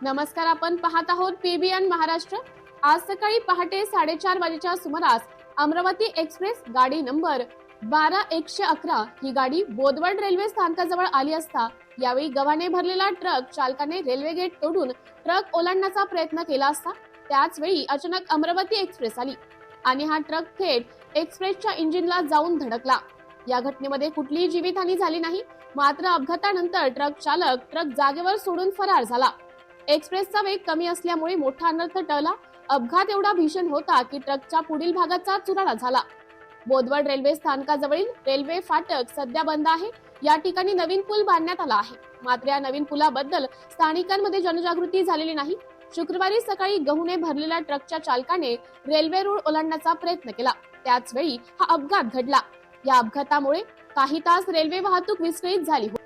नमस्कार आपण पाहत आहोत पीबीएन महाराष्ट्र. आज सकाळी पहाटे साडेचार वाजेच्या सुमारास अमरावती एक्सप्रेस गाडी नंबर बारा एकशे अकरा ही गाडी बोदवड रेल्वे स्थानकाजवळ आली असता यावेळी गव्हाने भरलेला ट्रक चालकाने रेल्वे गेट तोडून ट्रक ओलांडण्याचा प्रयत्न केला असता त्याच वेळी अचानक अमरावती एक्सप्रेस आली आणि हा ट्रक थेट एक्सप्रेसच्या इंजिनला जाऊन धडकला. या घटनेमध्ये कुठलीही जीवितहानी झाली नाही मात्र अपघातानंतर ट्रक चालक ट्रक जागेवर सोडून फरार झाला. एक्सप्रेसचा वेग कमी असल्यामुळे मोठा अनर्थ टळला. अपघात एवढा भीषण होता की ट्रकच्या पुढील भागाचा चुराडा झाला. बोदवड रेल्वे स्थानकाजवळील रेल्वे फाटक सध्या बंद आहे. या ठिकाणी नवीन पूल बांधण्यात आला आहे. मात्र या नवीन पुलाबद्दल स्थानिकांमध्ये जनजागृती झालेली नाही. शुक्रवारी सकाळी गहूने भरलेल्या ट्रकच्या चालकाने रेल्वे रूळ ओलांडण्याचा प्रयत्न केला. त्याच वेळी हा अपघात घडला. या अपघातामुळे काही तास रेल्वे वाहतूक विस्कळीत झाली होती.